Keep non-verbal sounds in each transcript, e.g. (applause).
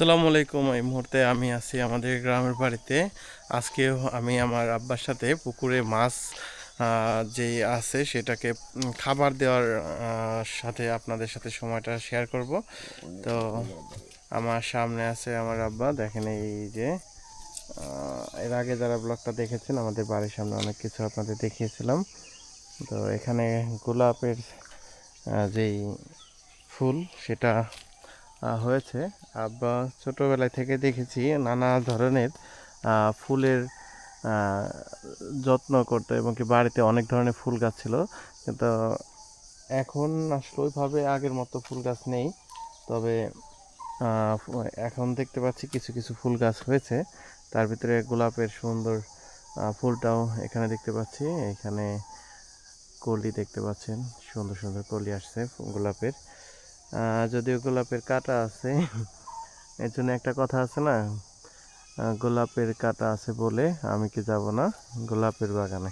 আসসালামু আলাইকুম। এই মুহূর্তে আমি আছি আমাদের গ্রামের বাড়িতে। আজকেও আমি আমার আব্বার সাথে পুকুরে মাছ যেই আছে সেটাকে খাবার দেওয়ার সাথে আপনাদের সাথে সময়টা শেয়ার করব। তো আমার সামনে আছে আমার আব্বা। দেখেন এই যে এর আগে যারা ব্লগটা দেখেছেন, আমাদের বাড়ির সামনে অনেক কিছু আপনাদের দেখিয়েছিলাম। তো এখানে গোলাপের যেই ফুল সেটা হয়েছে। আব্বা ছোটবেলায় থেকে দেখেছি নানা ধরনের ফুলের যত্ন করতো এবং কি বাড়িতে অনেক ধরনের ফুল গাছ ছিল। কিন্তু এখন আসলে ওইভাবে আগের মতো ফুল গাছ নেই। তবে এখন দেখতে পাচ্ছি কিছু কিছু ফুল গাছ হয়েছে। তার ভিতরে গোলাপের সুন্দর ফুলটাও এখানে দেখতে পাচ্ছি। এখানে কলি দেখতে পাচ্ছেন। সুন্দর সুন্দর কলি আসছে গোলাপের। যদিও গোলাপের কাঁটা আছে (laughs) এর জন্য একটা কথা আছে না? গোলাপের কাঁটা আছে বলে আমি কি যাব না গোলাপের বাগানে?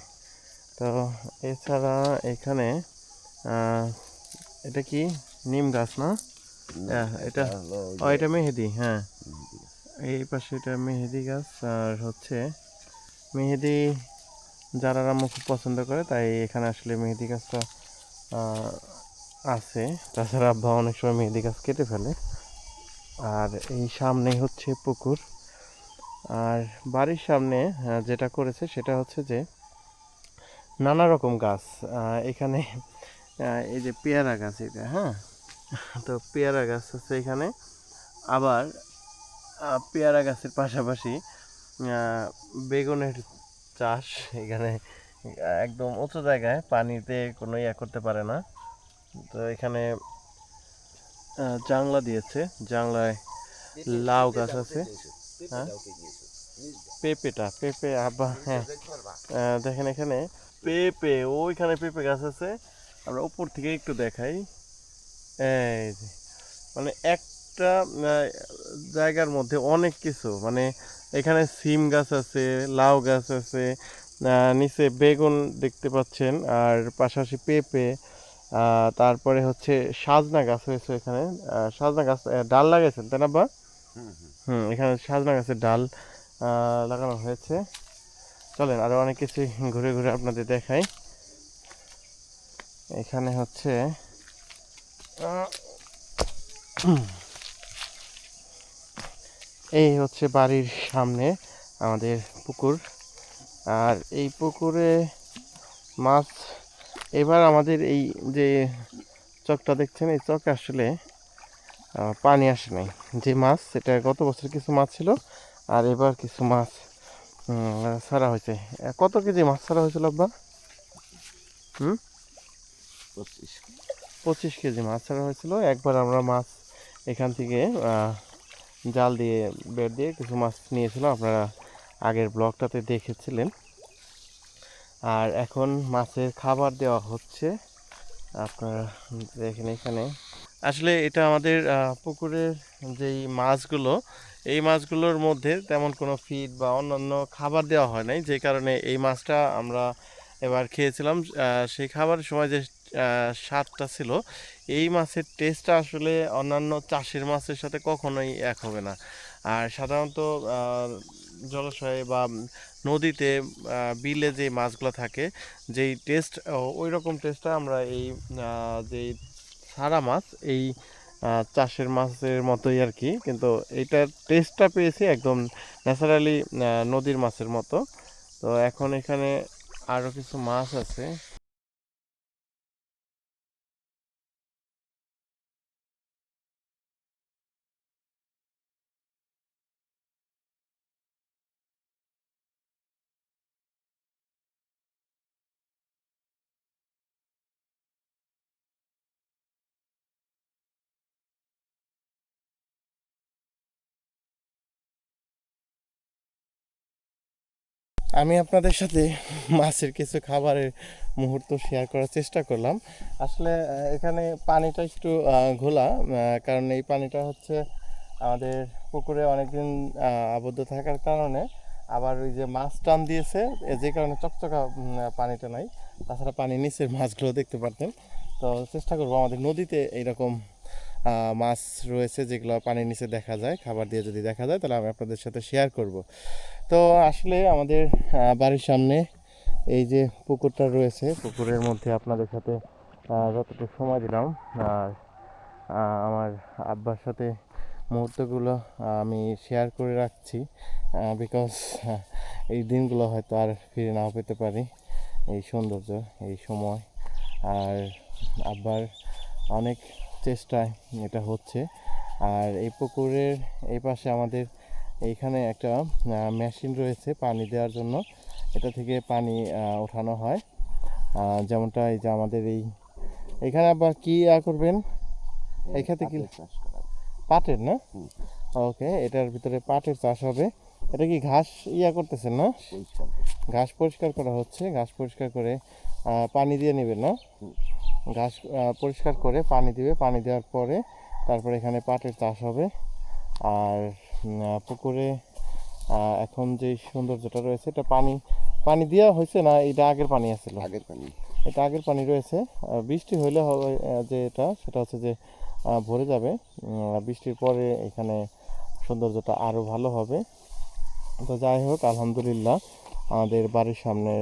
তো এছাড়া এখানে এটা কি? নিম গাছ না? এটা ও এটা মেহেদি হ্যাঁ। এই পাশে এটা মেহেদি গাছ আর হচ্ছে মেহেদি যারা খুব পছন্দ করে তাই এখানে আসলে মেহেদি গাছটা আছে। তাছাড়া আব্বা অনেক সময় মেহেদি গাছ কেটে ফেলে। আর এই সামনেই হচ্ছে পুকুর। আর বাড়ির সামনে যেটা করেছে সেটা হচ্ছে যে, নানা রকম গাছ। এখানে এই যে পেয়ারা গাছ এটা হ্যাঁ? তো পেয়ারা গাছ আছে এখানে। আবার পেয়ারা গাছের পাশাপাশি বেগুনের চাষ এখানে একদম উঁচু জায়গায় পানিতে কোনো ইয়া করতে পারে না। তো এখানে জাংলা দিয়েছে। জাংলায় লাউ গাছ আছে। হ্যাঁ? পেঁপেটা পেঁপে আব্বা হ্যাঁ। দেখেন এখানে পেঁপে ওইখানে পেঁপে গাছ আছে। আমরা উপর থেকে একটু দেখাই। এই মানে একটা জায়গার মধ্যে অনেক কিছু। মানে এখানে সিম গাছ আছে লাউ গাছ আছে নিচে বেগুন দেখতে পাচ্ছেন আর পাশাপাশি পেঁপে। তারপরে হচ্ছে সাজনা গাছ হয়েছে এখানে। সাজনা গাছ ডাল লাগাইছেন তাই না বা হুম এখানে সাজনা গাছের ডাল লাগানো হয়েছে। চলেন আরও অনেক কিছু ঘুরে ঘুরে আপনাদের দেখাই। এখানে হচ্ছে এই হচ্ছে বাড়ির সামনে আমাদের পুকুর। আর এই পুকুরে মাছ এবার আমাদের এই যে চকটা দেখছেন এই চকে আসলে পানি আসে নাই। যে মাছ সেটা গত বছর কিছু মাছ ছিল আর এবার কিছু মাছ ছাড়া হয়েছে। কত কেজি মাছ ছাড়া হয়েছিল আব্বা? হুম? পঁচিশ। কেজি মাছ ছাড়া হয়েছিল। একবার আমরা মাছ এখান থেকে জাল দিয়ে বের দিয়ে কিছু মাছ নিয়েছিলাম। আপনারা আগের ব্লগটাতে দেখেছিলেন। আর এখন মাছের খাবার দেওয়া হচ্ছে। আপনারা দেখেন এখানে। আসলে এটা আমাদের পুকুরের যেই মাছগুলো, এই মাছগুলোর মধ্যে তেমন কোনো ফিড বা অন্যান্য খাবার দেওয়া হয় নাই। যে কারণে এই মাছটা আমরা এবার খেয়েছিলাম। সেই খাবারের সময় যে স্বাদটা ছিল, এই মাছের টেস্টটা আসলে অন্যান্য চাষের মাছের সাথে কখনোই এক হবে না। আর সাধারণত জলাশয়ে বা নদীতে বিলে যে মাছগুলো থাকে, যেই টেস্ট ওই রকম টেস্টটা আমরা এই যেই সারা মাছ, এই চাষের মাছের মতোই আর কি। কিন্তু এইটার টেস্টটা পেয়েছি একদম ন্যাচারালি নদীর মাছের মতো। তো এখন এখানে আরও কিছু মাছ আছে। আমি আপনাদের সাথে মাছের কিছু খাবারের মুহূর্ত শেয়ার করার চেষ্টা করলাম। আসলে এখানে পানিটা একটু ঘোলা কারণ এই পানিটা হচ্ছে আমাদের পুকুরে অনেকদিন আবদ্ধ থাকার কারণে আবার ওই যে মাছ টান দিয়েছে যে কারণে চকচকা পানিটা নাই। তাছাড়া পানি নিচের মাছগুলো দেখতে পারতেন। তো চেষ্টা করব আমাদের নদীতে এইরকম মাছ রয়েছে যেগুলো পানির নিচে দেখা যায়, খাবার দিয়ে যদি দেখা যায়, তাহলে আমি আপনাদের সাথে শেয়ার করব। তো আসলে আমাদের বাড়ির সামনে এই যে পুকুরটা রয়েছে, পুকুরের মধ্যে আপনাদের সাথে যতটুকু সময় দিলাম, আর আমার আব্বার সাথে মুহূর্তগুলো আমি শেয়ার করে রাখছি বিকজ এই দিনগুলো হয়তো আর ফিরে নাও পেতে পারি, এই সৌন্দর্য, এই সময়। আর আব্বার অনেক চেষ্টায় এটা হচ্ছে। আর এই পুকুরের এই পাশে আমাদের এইখানে একটা মেশিন রয়েছে পানি দেওয়ার জন্য। এটা থেকে পানি ওঠানো হয়। যেমনটা এই যে আমাদের এই এখানে আবার কি ইয়া করবেন? এখানে কি পাটের না? ওকে এটার ভিতরে পাটের চাষ হবে। এটা কি ঘাস ইয়া করতেছেন না? ঘাস পরিষ্কার করা হচ্ছে। ঘাস পরিষ্কার করে পানি দিয়ে নেবেন না? ঘাস পরিষ্কার করে পানি দিবে। পানি দেওয়ার পরে তারপরে এখানে পাটের চাষ হবে। আর পুকুরে এখন যে সৌন্দর্যটা রয়েছে এটা পানি পানি দেওয়া হয়েছে না এটা আগের পানি আছিল? আগের পানি। এটা আগের পানি রয়েছে। বৃষ্টি হলে হবে যে এটা সেটা হচ্ছে যে ভরে যাবে। বৃষ্টির পরে এখানে সৌন্দর্যটা আরও ভালো হবে। তো যাই হোক আলহামদুলিল্লাহ আমাদের বাড়ির সামনে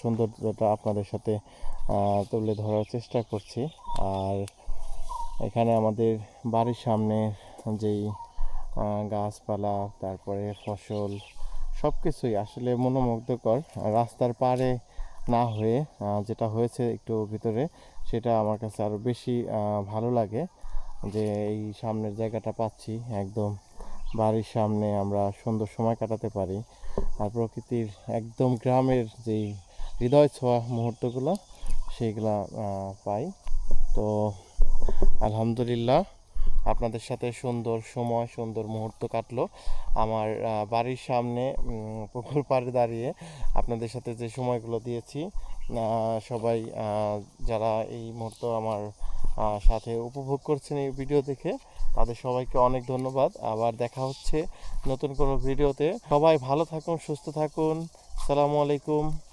সৌন্দর্যটা আপনাদের সাথে তুলে ধরার চেষ্টা করছি। আর এখানে আমাদের বাড়ির সামনে যেই গাছপালা, তারপরে ফসল সব কিছুই আসলে মনোমুগ্ধকর। রাস্তার পাড়ে না হয়ে যেটা হয়েছে একটু ভিতরে, সেটা আমার কাছে আরও বেশি ভালো লাগে যে এই সামনের জায়গাটা পাচ্ছি। একদম বাড়ির সামনে আমরা সুন্দর সময় কাটাতে পারি। আর প্রকৃতির একদম গ্রামের যেই হৃদয় ছোঁয়া মুহূর্তগুলো, সেইগুলা পাই। তো আলহামদুলিল্লাহ আপনাদের সাথে সুন্দর সময়, সুন্দর মুহূর্ত কাটলো। আমার বাড়ির সামনে পুকুর পাড়ে দাঁড়িয়ে আপনাদের সাথে যে সময়গুলো দিয়েছি সবাই যারা এই মুহূর্ত আমার সাথে উপভোগ করছেন এই ভিডিও দেখে, তাদের সবাইকে অনেক ধন্যবাদ। আবার দেখা হচ্ছে নতুন কোনো ভিডিওতে। সবাই ভালো থাকুন, সুস্থ থাকুন। সালামু আলাইকুম।